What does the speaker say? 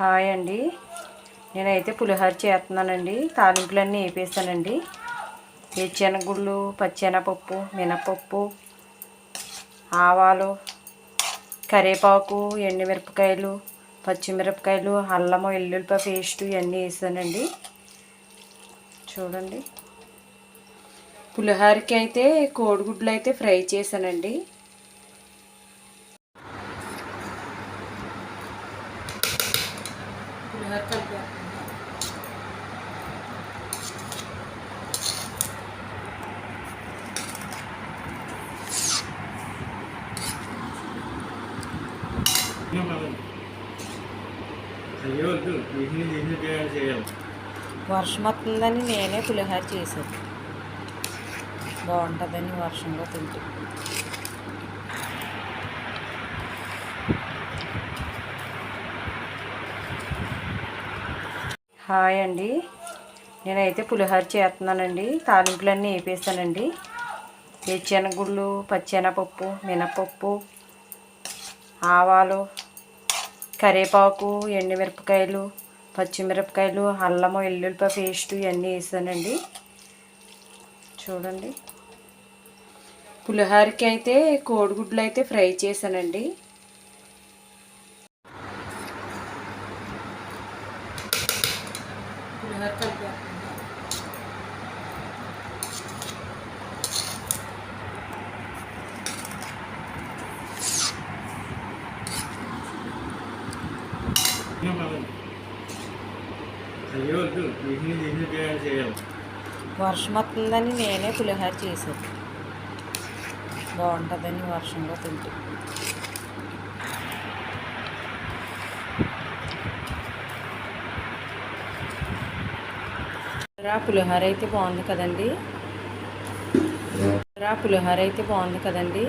Hi అండి. నేనైతే పులిహోర చేస్తున్నానండి. తాలింపులన్నీ వేపేసానండి వేరుశనగుళ్ళు పచ్చెనపప్పు మినపప్పు ఆవాలు కరివేపాకు ఎండుమిరపకాయలు పచ్చిమిరపకాయలు అల్లం వెల్లుల్లిపాయ పేస్ట్ ఇవన్నీ వేసానండి చూడండి. పులిహోరకి అయితే కోడిగుడ్లు అయితే ఫ్రై చేశానండి. పులిహోర కలిపి అయ్యో వద్దు వీటిని చేసినట్టు చేయాలి వర్షం వస్తుందని నేనే పులిహోర చేశాను బాగుంటుందని వర్షంలో తింటే హాయ్ అండి. నేనైతే పులిహోర చేస్తున్నానండి. తాలింపులన్నీ వేపేస్తానండి. వేరుశనగుళ్ళు పచ్చెనపప్పు మినపప్పు ఆవాలు కరివేపాకు ఎండుమిరపకాయలు పచ్చిమిరపకాయలు అల్లం వెల్లుల్లిపాయ పేస్ట్ ఇవన్నీ వేసానండి చూడండి. పులిహోరకి అయితే కోడిగుడ్లు అయితే ఫ్రై చేశానండి. పులిహోర కలిపి అయ్యో వద్దు వీటిని చేసినట్టు చేయాలి వర్షం వస్తుందని నేనే పులిహోర చేశాను బాగుంటుందని వర్షంలో తింటే పులిహోర అయితే బాగుంది కదండి. రా పులిహోర అయితే బాగుంది కదండి.